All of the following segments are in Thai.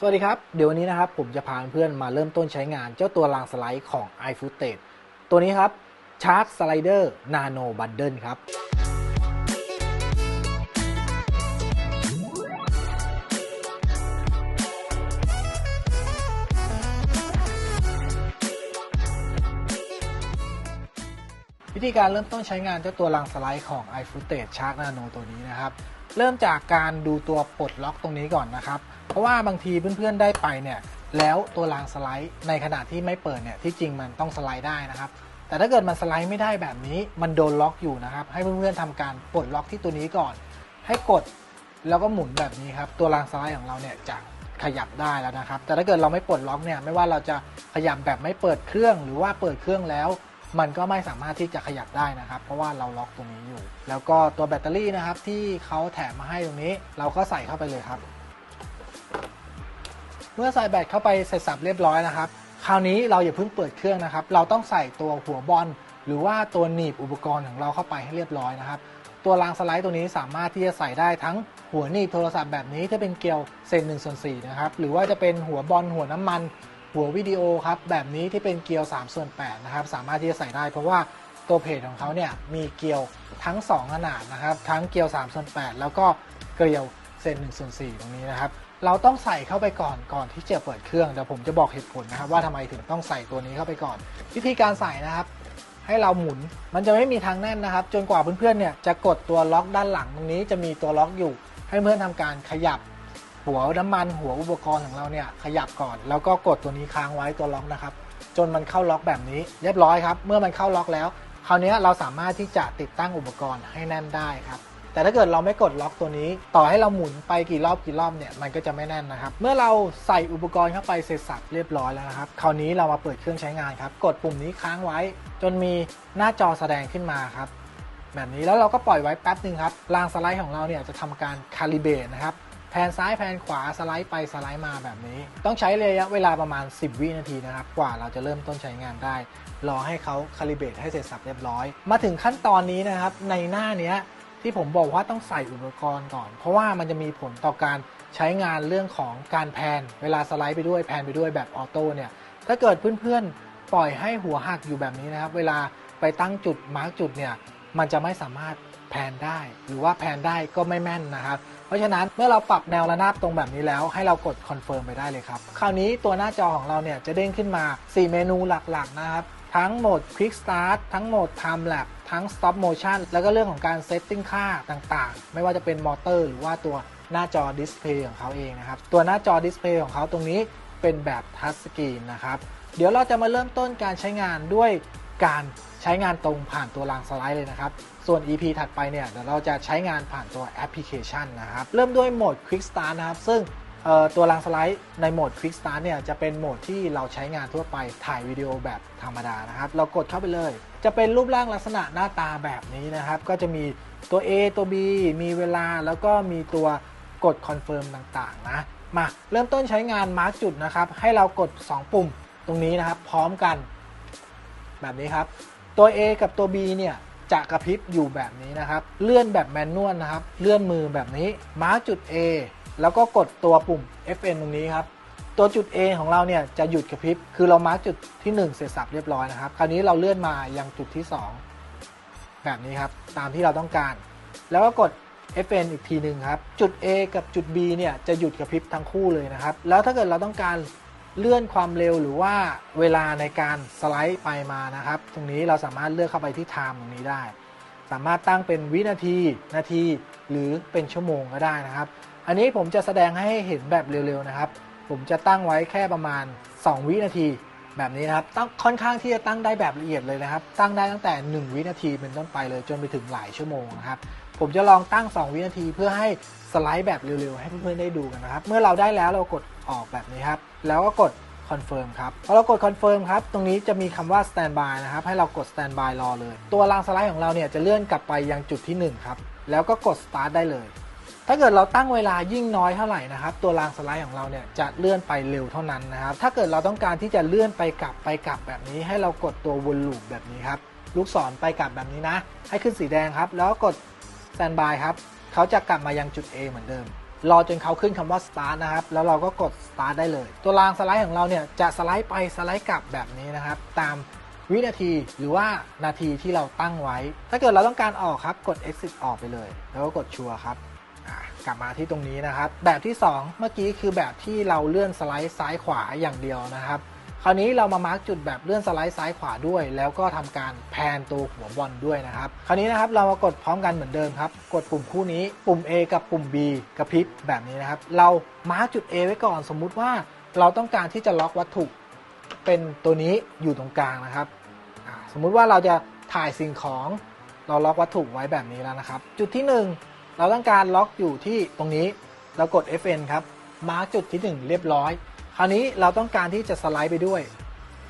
สวัสดีครับ เดี๋ยววันนี้นะครับผมจะพาเพื่อนมาเริ่มต้นใช้งานเจ้าตัวรางสไลด์ของ iFootage ตัวนี้ครับ Shark Slider Nano Bundle ครับ วิธีการเริ่มต้นใช้งานเจ้าตัวรางสไลด์ของ iFootage Shark Nano ตัวนี้นะครับ เริ่มจากการดูตัวปลดล็อกตรงนี้ก่อนนะครับ เพราะว่าบางทีเพื่อนๆได้ไปเนี่ยแล้วตัวรางสไลด์ในขณะที่ไม่เปิดเนี่ยที่จริงมันต้องสไลด์ได้นะครับ แต่ถ้าเกิดมันสไลด์ไม่ได้แบบนี้มันโดนล็อกอยู่นะครับ ให้เพื่อนๆทำการปลดล็อกที่ตัวนี้ก่อน ให้กดแล้วก็หมุนแบบนี้ครับตัวรางสไลด์ของเราเนี่ยจะขยับได้แล้วนะครับ แต่ถ้าเกิดเราไม่ปลดล็อกเนี่ยไม่ว่าเราจะขยับแบบไม่เปิดเครื่อง หรือว่าเปิดเครื่องแล้ว มันก็ไม่สามารถที่จะขยับได้นะครับ เพราะว่าเราล็อกตรงนี้อยู่ แล้วก็ตัวแบตเตอรี่นะครับที่เขาแถมมาให้ตรงนี้ เราก็ใส่เข้าไปเลยครับ เมื่อใส่แบตเข้าไปเสร็จสับเรียบร้อยนะครับ คราวนี้เราอย่าเพิ่งเปิดเครื่องนะครับ เราต้องใส่ตัวหัวบอลหรือว่าตัวหนีบอุปกรณ์ของเราเข้าไปให้เรียบร้อยนะครับ ตัวรางสไลด์ตัวนี้สามารถที่จะใส่ได้ทั้งหัวหนีบโทรศัพท์แบบนี้ถ้าเป็นเกลียวเศษหนึ่งส่วนสี่นะครับหรือว่าจะเป็นหัวบอลหัวน้ำมัน หัววิดีโอครับแบบนี้ที่เป็นเกลียว3ส่วน8นะครับสามารถที่จะใส่ได้ เพราะว่าตัวเพจของเขาเนี่ยมีเกลียวทั้ง 2 ขนาดนะครับ ทั้งเกลียว3ส่วน8แล้วก็เกลียวเศษ1ส่วน4ตรงนี้นะครับเราต้องใส่เข้าไปก่อนก่อนที่จะเปิดเครื่องเดี๋ยวผมจะบอกเหตุผลนะครับว่าทำไมถึงต้องใส่ตัวนี้เข้าไปก่อน วิธีการใส่นะครับ ให้เราหมุนมันจะไม่มีทางแน่นนะครับ จนกว่าเพื่อนๆเนี่ยจะกดตัวล็อกด้านหลังตรงนี้จะมีตัวล็อกอยู่ ให้เพื่อนทำการขยับ หัวน้ำมันหัวอุปกรณ์ของเราเนี่ยขยับก่อน แล้วก็กดตัวนี้ค้างไว้ตัวล็อกนะครับ จนมันเข้าล็อกแบบนี้เรียบร้อยครับ เมื่อมันเข้าล็อกแล้ว คราวนี้เราสามารถที่จะติดตั้งอุปกรณ์ให้แน่นได้ครับแต่ถ้าเกิดเราไม่กดล็อกตัวนี้ ต่อให้เราหมุนไปกี่รอบกี่รอบเนี่ยมันก็จะไม่แน่นนะครับ เมื่อเราใส่อุปกรณ์เข้าไปเสร็จสับเรียบร้อยแล้วนะครับ คราวนี้เรามาเปิดเครื่องใช้งานครับ กดปุ่มนี้ค้างไว้ จนมีหน้าจอแสดงขึ้นมาครับ แบบนี้แล้วเราก็ปล่อยไว้แป๊บหนึ่งครับรางสไลด์ของเราเนี่ยจะทำการคาลิเบรตนะครับ แผนซ้ายแผนขวาสไลด์ไปสไลด์มาแบบนี้ ต้องใช้ระยะเวลาประมาณ 10 วินาทีนะครับ กว่าเราจะเริ่มต้นใช้งานได้ รอให้เขาคาลิเบตให้เสร็จสับเรียบร้อย มาถึงขั้นตอนนี้นะครับ ในหน้าเนี้ยที่ผมบอกว่าต้องใส่อุปกรณ์ก่อน เพราะว่ามันจะมีผลต่อการใช้งานเรื่องของการแพนเวลาสไลด์ไปด้วยแพนไปด้วยแบบออโต้เนี่ยถ้าเกิดเพื่อนๆ ปล่อยให้หัวหักอยู่แบบนี้นะครับ เวลาไปตั้งจุดมาร์กจุดเนี่ยมันจะไม่สามารถ แพนได้ หรือว่าแพนได้ก็ไม่แม่นนะครับ เพราะฉะนั้นเมื่อเราปรับแนวระนาบตรงแบบนี้แล้วให้เรากดคอนเฟิร์มไปได้เลยครับคราวนี้ตัวหน้าจอของเราเนี่ยจะเด้งขึ้นมา 4 เมนูหลักๆนะครับทั้งโหมด Quick Start ทั้งโหมด Time Lapse ทั้ง Stop Motion แล้วก็เรื่องของการเซตติ้งค่าต่างๆ ไม่ว่าจะเป็นมอเตอร์หรือว่าตัวหน้าจอดิสเพย์ของเขาเองนะครับ ตัวหน้าจอดิสเพย์ของเขาตรงนี้เป็นแบบทัชสกรีนนะครับ เดี๋ยวเราจะมาเริ่มต้นการใช้งานด้วย การใช้งานตรงผ่านตัวรางสไลด์เลยนะครับ ส่วน EP ถัดไปเนี่ยเดี๋ยวเราจะใช้งานผ่านตัวแอปพลิเคชันนะครับ เริ่มด้วยโหมด Quick Start นะครับ ซึ่งตัวรางสไลด์ในโหมด Quick Start เนี่ยจะเป็นโหมดที่เราใช้งานทั่วไปถ่ายวิดีโอแบบธรรมดานะครับ เรากดเข้าไปเลย จะเป็นรูปร่างลักษณะหน้าตาแบบนี้นะครับ ก็จะมีตัว A ตัว B มีเวลาแล้วก็มีตัวกดคอนเฟิร์มต่างๆนะ มาเริ่มต้นใช้งานมาร์กจุดนะครับ ให้เรากด 2 ปุ่มตรงนี้นะครับ พร้อมกัน แบบนี้ครับ ตัว A กับตัว B เนี่ยจะกระพริบอยู่แบบนี้นะครับ เลื่อนแบบแมนนวลนะครับ เลื่อนมือแบบนี้มาจุด A แล้วก็กดตัวปุ่ม FN ตรงนี้ครับ ตัวจุด A ของเราเนี่ยจะหยุดกระพริบ คือเรามาร์กจุดที่ 1 เสร็จสับเรียบร้อยนะครับ คราวนี้เราเลื่อนมายังจุดที่ 2 แบบนี้ครับ ตามที่เราต้องการ แล้วก็กด FN อีกทีหนึ่งครับ จุด A กับจุด B เนี่ยจะหยุดกระพริบทั้งคู่เลยนะครับ แล้วถ้าเกิดเราต้องการ เลื่อนความเร็วหรือว่าเวลาในการสไลด์ไปมานะครับ ตรงนี้เราสามารถเลือกเข้าไปที่ time ตรงนี้ได้ สามารถตั้งเป็นวินาที นาที หรือเป็นชั่วโมงก็ได้นะครับ อันนี้ผมจะแสดงให้เห็นแบบเร็วๆนะครับ ผมจะตั้งไว้แค่ประมาณ 2 วินาทีแบบนี้นะครับตั้งค่อนข้างที่จะตั้งได้แบบละเอียดเลยนะครับ ตั้งได้ตั้งแต่ 1 วินาทีเป็นต้นไปเลยจนไปถึงหลายชั่วโมงนะครับ ผมจะลองตั้ง 2 วินาทีเพื่อให้สไลด์แบบเร็วๆ ให้เพื่อนๆได้ดูกันนะครับ เมื่อเราได้แล้วเรากดออกแบบนี้ครับ แล้วก็กดคอนเฟิร์มครับพอเรากดคอนเฟิร์มครับ ตรงนี้จะมีคำว่า standby นะครับ ให้เรากด standby รอเลย ตัวรางสไลด์ของเราเนี่ยจะเลื่อนกลับไปยังจุดที่ 1 ครับ แล้วก็กด start ได้เลย ถ้าเกิดเราตั้งเวลายิ่งน้อยเท่าไหร่นะครับ ตัวรางสไลด์ของเราเนี่ยจะเลื่อนไปเร็วเท่านั้นนะครับ ถ้าเกิดเราต้องการที่จะเลื่อนไปกลับไปกลับแบบนี้ ให้เรากดตัววนลูปแบบนี้ครับ ลูกศรไปกลับแบบนี้นะ ให้ขึ้นสีแดงครับ แล้วก็ กด standby ครับเขาจะกลับมายังจุด A เหมือนเดิม รอจนเขาขึ้นคำว่า start นะครับ แล้วเราก็กด start ได้เลย ตัวรางสไลด์ของเราเนี่ยจะสไลด์ไปสไลด์กลับแบบนี้นะครับ ตามวินาทีหรือว่านาทีที่เราตั้งไว้ ถ้าเกิดเราต้องการออกครับ กด exit ออกไปเลย แล้วก็กดชัวร์ครับกลับมาที่ตรงนี้นะครับ แบบที่ 2 เมื่อกี้คือแบบที่เราเลื่อนสไลด์ซ้ายขวาอย่างเดียวนะครับ คราวนี้เรามามาร์กจุดแบบเลื่อนสไลด์ซ้ายขวาด้วย แล้วก็ทำการแพนตัวหัวบอลด้วยนะครับคราวนี้นะครับเรามากดพร้อมกันเหมือนเดิมครับ กดปุ่มคู่นี้ ปุ่ม A กับปุ่ม B กระพริบแบบนี้นะครับ เรามาร์กจุด A ไว้ก่อนสมมุติว่าเราต้องการที่จะล็อกวัตถุ เป็นตัวนี้อยู่ตรงกลางนะครับ สมมุติว่าเราจะถ่ายสิ่งของเราล็อกวัตถุไว้แบบนี้แล้วนะครับ จุดที่ 1 เราต้องการล็อกอยู่ที่ตรงนี้เรากด Fn ครับมาร์กจุดที่ 1 เรียบร้อย คราวนี้เราต้องการที่จะสไลด์ไปด้วย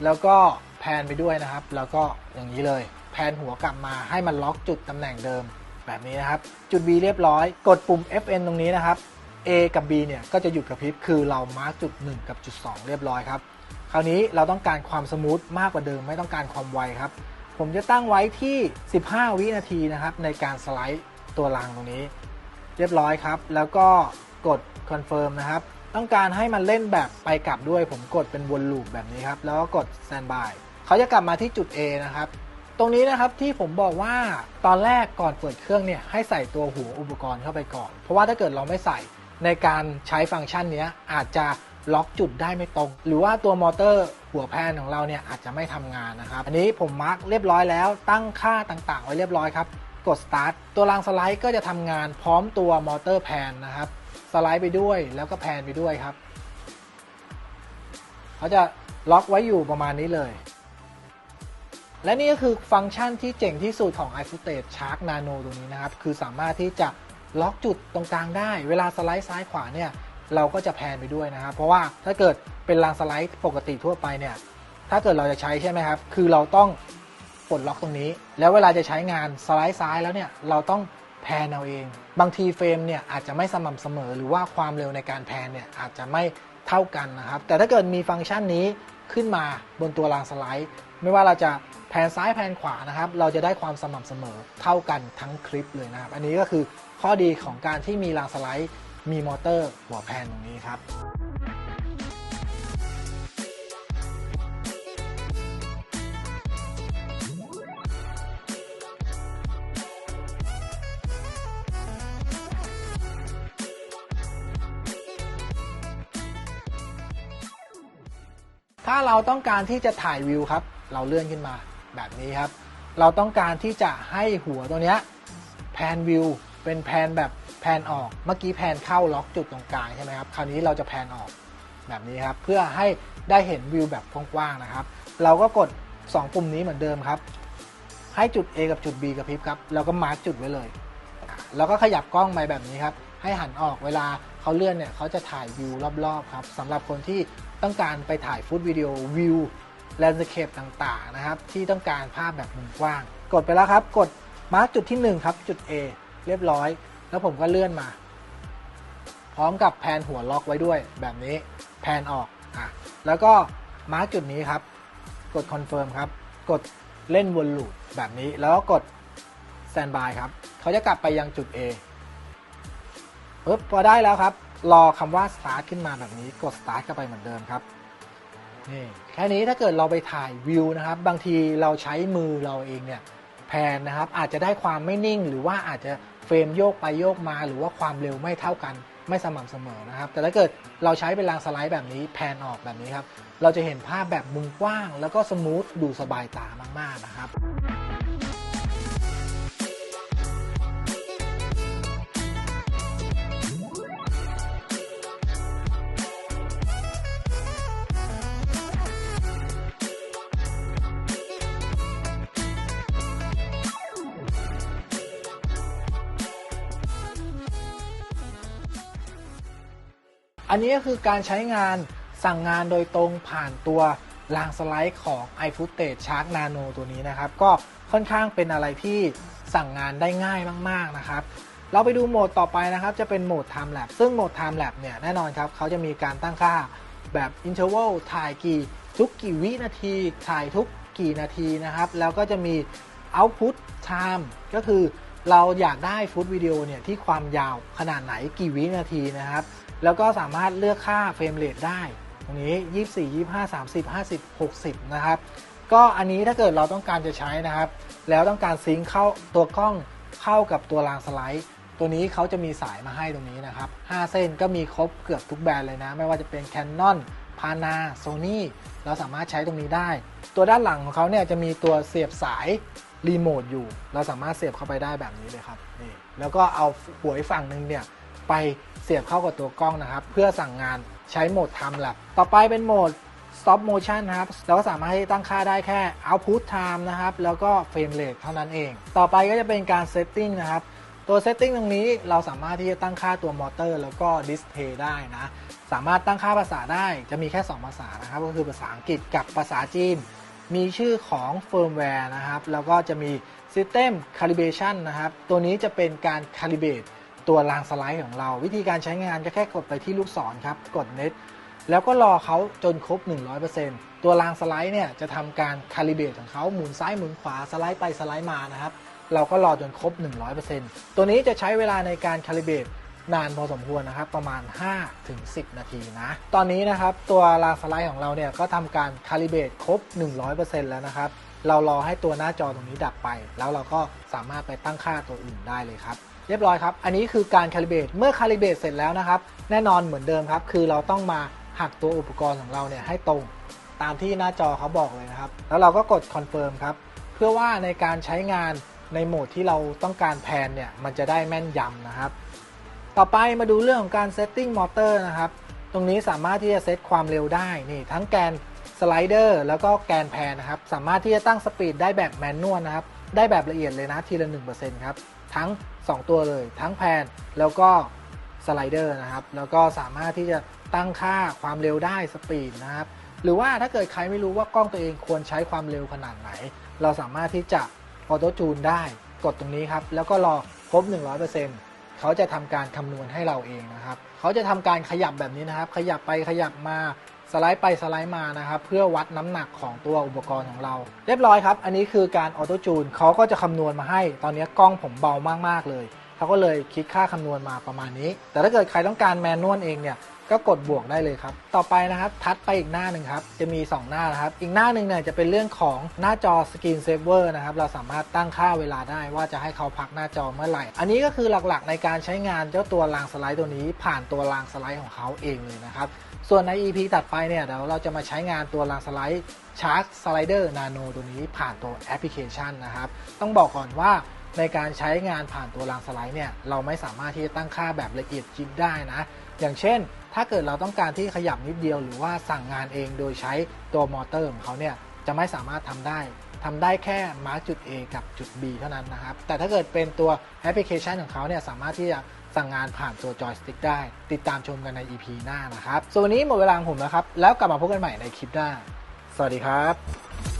แล้วก็แพนไปด้วยนะครับ แล้วก็อย่างนี้เลย แพนหัวกลับมาให้มันล็อกจุดตำแหน่งเดิม แบบนี้นะครับ จุด B เรียบร้อย กดปุ่ม Fn ตรงนี้นะครับ A กับ B เนี่ยก็จะหยุดกระพริบคือเรามาร์กจุด 1 กับจุด 2 เรียบร้อยครับ คราวนี้เราต้องการความสมูทมากกว่าเดิม ไม่ต้องการความไวครับ ผมจะตั้งไว้ที่ 15 วินาทีนะครับในการสไลด์ตัวรางตรงนี้ เรียบร้อยครับ แล้วก็กดคอนเฟิร์มนะครับ ต้องการให้มันเล่นแบบไปกลับด้วย ผมกดเป็นวนลูปแบบนี้ครับ แล้วก็กด standby เขาจะกลับมาที่จุด A นะครับ ตรงนี้นะครับที่ผมบอกว่าตอนแรกก่อนเปิดเครื่องเนี่ยให้ใส่ตัวหัวอุปกรณ์เข้าไปก่อน เพราะว่าถ้าเกิดเราไม่ใส่ในการใช้ฟังก์ชันนี้อาจจะล็อกจุดได้ไม่ตรง หรือว่าตัวมอเตอร์หัวแพนของเราเนี่ยอาจจะไม่ทำงานนะครับ อันนี้ผมมาร์กเรียบร้อยแล้วตั้งค่าต่างๆ ไว้เรียบร้อยครับ กด start ตัวรางสไลด์ก็จะทำงานพร้อมตัวมอเตอร์แพนนะครับ สไลด์ไปด้วยแล้วก็แพนไปด้วยครับ เขาจะล็อกไว้อยู่ประมาณนี้เลย และนี่ก็คือฟังก์ชันที่เจ๋งที่สุดของ iFootage Shark Nano ตรงนี้นะครับ คือสามารถที่จะล็อกจุดตรงกลางได้ เวลาสไลด์ซ้ายขวาเนี่ยเราก็จะแพนไปด้วยนะครับ เพราะว่าถ้าเกิดเป็นรางสไลด์ปกติทั่วไปเนี่ย ถ้าเกิดเราจะใช้ใช่ไหมครับ คือเราต้อง ปลดล็อกตรงนี้ แล้วเวลาจะใช้งานสไลด์ซ้ายแล้วเนี่ยเราต้องแพนเอาเอง บางทีเฟรมเนี่ยอาจจะไม่สม่ำเสมอ หรือว่าความเร็วในการแพนเนี่ยอาจจะไม่เท่ากันนะครับ แต่ถ้าเกิดมีฟังก์ชันนี้ขึ้นมาบนตัวรางสไลด์ ไม่ว่าเราจะแพนซ้ายแพนขวานะครับ เราจะได้ความสม่ำเสมอเท่ากันทั้งคลิปเลยนะครับ อันนี้ก็คือข้อดีของการที่มีรางสไลด์มีมอเตอร์หัวแพนตรงนี้ครับ ถ้าเราต้องการที่จะถ่ายวิวครับ เราเลื่อนขึ้นมาแบบนี้ครับ เราต้องการที่จะให้หัวตัวเนี้ยแพนวิวเป็นแพนแบบแพนออกเมื่อกี้แพนเข้าล็อกจุดตรงกลางใช่ไหมครับคราวนี้เราจะแพนออกแบบนี้ครับ เพื่อให้ได้เห็นวิวแบบกว้างๆนะครับ เราก็กด 2 ปุ่มนี้เหมือนเดิมครับ ให้จุด A กับจุด B กระพริบครับแล้วก็มาร์กจุดไว้เลยแล้วก็ขยับกล้องไปแบบนี้ครับให้หันออกเวลาเขาเลื่อนเนี่ยเขาจะถ่ายวิวรอบๆครับสำหรับคนที่ ต้องการไปถ่ายฟุตวิดีโอวิวแลนด์สเคปต่างๆนะครับ ที่ต้องการภาพแบบมุมกว้าง กดไปแล้วครับ กดมาร์กจุดที่ 1 ครับ จุด A เรียบร้อย แล้วผมก็เลื่อนมา พร้อมกับแพนหัวล็อกไว้ด้วยแบบนี้แพนออกอะแล้วก็มาร์กจุดนี้ครับ กดคอนเฟิร์มครับ กดเล่นวนลูปแบบนี้แล้วก็กด standby ครับ เขาจะกลับไปยังจุด A ปึ๊บพอได้แล้วครับ รอคำว่า start ขึ้นมาแบบนี้กด start เข้าไปเหมือนเดิมครับนี่แค่นี้ถ้าเกิดเราไปถ่ายวิวนะครับ บางทีเราใช้มือเราเองเนี่ยแพนนะครับ อาจจะได้ความไม่นิ่ง หรือว่าอาจจะเฟรมโยกไปโยกมา หรือว่าความเร็วไม่เท่ากันไม่สม่ำเสมอนะครับ แต่ถ้าเกิดเราใช้เป็นรางสไลด์แบบนี้แพนออกแบบนี้ครับ เราจะเห็นภาพแบบมุมกว้าง แล้วก็สมูทดูสบายตามาก ๆ นะครับ อันนี้ก็คือการใช้งานสั่งงานโดยตรงผ่านตัวรางสไลด์ของ iFootage Shark Nano ตัวนี้นะครับ ก็ค่อนข้างเป็นอะไรที่สั่งงานได้ง่ายมาก ๆ นะครับ เราไปดูโหมดต่อไปนะครับ จะเป็นโหมด Time Lapse ซึ่งโหมด Time Lapse เนี่ย แน่นอนครับเขาจะมีการตั้งค่าแบบ Interval ถ่ายกี่ทุกกี่วินาที ถ่ายทุกกี่นาทีนะครับ แล้วก็จะมี Output Time ก็คือเราอยากได้ฟุตวิดีโอเนี่ยที่ความยาวขนาดไหนกี่วินาทีนะครับ แล้วก็สามารถเลือกค่าเฟรมเรทได้ ตรงนี้ 24 25 30 50 60 นะครับ ก็อันนี้ถ้าเกิดเราต้องการจะใช้นะครับ แล้วต้องการซิงค์เข้าตัวกล้องเข้ากับตัวรางสไลด์ ตัวนี้เขาจะมีสายมาให้ตรงนี้นะครับ 5 เส้นก็มีครบเกือบทุกแบรนด์เลยนะ ไม่ว่าจะเป็น Canon Pana Sony เราสามารถใช้ตรงนี้ได้ ตัวด้านหลังของเขาเนี่ยจะมีตัวเสียบสายรีโมทอยู่ เราสามารถเสียบเข้าไปได้แบบนี้เลยครับนี่แล้วก็เอาหัวอีกฝั่งหนึ่งเนี่ยไป เสียบเข้ากับตัวกล้องนะครับ เพื่อสั่งงานใช้โหมด Time Lapse ต่อไปเป็นโหมด stop motion ครับเราก็สามารถให้ตั้งค่าได้แค่ output time นะครับ แล้วก็ frame rate เท่านั้นเอง ต่อไปก็จะเป็นการ setting นะครับ ตัว setting ตรงนี้เราสามารถที่จะตั้งค่าตัวมอเตอร์ แล้วก็ display ได้นะ สามารถตั้งค่าภาษาได้จะมีแค่ 2 ภาษานะครับ ก็คือภาษาอังกฤษกับภาษาจีน มีชื่อของ firmware นะครับ แล้วก็จะมี system calibration นะครับ ตัวนี้จะเป็นการ calibrate ตัวรางสไลด์ของเรา วิธีการใช้งานก็แค่กดไปที่ลูกศรครับ กด net แล้วก็รอเขาจนครบ 100%ตัวรางสไลด์เนี่ยจะทำการคาลิเบตของเขาหมุนซ้ายหมุนขวาสไลด์ไปสไลด์มานะครับ เราก็รอจนครบ 100%ตัวนี้จะใช้เวลาในการคาลิเบตนานพอสมควรนะครับประมาณ 5-10 นาทีนะ ตอนนี้นะครับตัวรางสไลด์ของเราเนี่ยก็ทำการคาลิเบตครบ 100%แล้วนะครับ เรารอให้ตัวหน้าจอตรงนี้ดับไป แล้วเราก็สามารถไปตั้งค่าตัวอื่นได้เลยครับ เรียบร้อยครับ อันนี้คือการคาลิเบตเมื่อคาลิเบตเสร็จแล้วนะครับ แน่นอนเหมือนเดิมครับ คือเราต้องมาหักตัวอุปกรณ์ของเราเนี่ยให้ตรงตามที่หน้าจอเขาบอกเลยนะครับ แล้วเราก็กดคอนเฟิร์มครับ เพื่อว่าในการใช้งานในโหมดที่เราต้องการแพนเนี่ย มันจะได้แม่นยำนะครับ ต่อไปมาดูเรื่องของการเซตติ้งมอเตอร์นะครับ ตรงนี้สามารถที่จะเซตความเร็วได้ นี่ทั้งแกนสไลเดอร์แล้วก็แกนแพนนะครับ สามารถที่จะตั้งสปีดได้แบบแมนนวลนะครับ ได้แบบละเอียดเลยนะทีละ 1%ครับ ทั้ง 2 ตัวเลย ทั้งแพนแล้วก็สไลเดอร์นะครับ แล้วก็สามารถที่จะตั้งค่าความเร็วได้สปีดนะครับ หรือว่าถ้าเกิดใครไม่รู้ว่ากล้องตัวเองควรใช้ความเร็วขนาดไหน เราสามารถที่จะออโต้จูนได้กดตรงนี้ครับ แล้วก็รอครบ 100%เขาจะทำการคำนวณให้เราเองนะครับ เขาจะทำการขยับแบบนี้นะครับ ขยับไปขยับมา สไลด์ไปสไลด์มานะครับเพื่อวัดน้ำหนักของตัวอุปกรณ์ของเรา เรียบร้อยครับ อันนี้คือการออโต้จูนเขาก็จะคำนวณมาให้ ตอนนี้กล้องผมเบามากๆเลยเขาก็เลยคิดค่าคำนวณมาประมาณนี้ แต่ถ้าเกิดใครต้องการแมนนวลเองเนี่ย ก็กดบวกได้เลยครับ ต่อไปนะครับทัดไปอีกหน้าหนึ่งครับ จะมี 2 หน้านะครับ อีกหน้าหนึ่งเนี่ยจะเป็นเรื่องของหน้าจอ Screen Saver นะครับ เราสามารถตั้งค่าเวลาได้ว่าจะให้เขาพักหน้าจอเมื่อไหร่ อันนี้ก็คือหลักๆในการใช้งานเจ้าตัวรางสไลด์ตัวนี้ ผ่านตัวรางสไลด์ของเขาเองเลยนะครับ ส่วนใน EP ตัดไปเนี่ยเดี๋ยวเราจะมาใช้งานตัวรางสไลด์ Shark Slider Nano ตัวนี้ผ่านตัวแอปพลิเคชันนะครับ ต้องบอกก่อนว่าในการใช้งานผ่านตัวรางสไลด์เนี่ยเราไม่สามารถที่จะตั้งค่าแบบละเอียดยิบได้นะ อย่างเช่น ถ้าเกิดเราต้องการที่ขยับนิดเดียว หรือว่าสั่งงานเองโดยใช้ตัวมอเตอร์ของเขาเนี่ยจะไม่สามารถทำได้ทำได้แค่มาร์กจุด A กับจุด B เท่านั้นนะครับ แต่ถ้าเกิดเป็นตัวแอปพลิเคชันของเขาเนี่ยสามารถที่จะสั่งงานผ่านตัวจอยสติ๊กได้ ติดตามชมกันใน EP หน้านะครับ ส่วนวันนี้หมดเวลาของผมแล้วครับ แล้วกลับมาพบกันใหม่ในคลิปหน้า สวัสดีครับ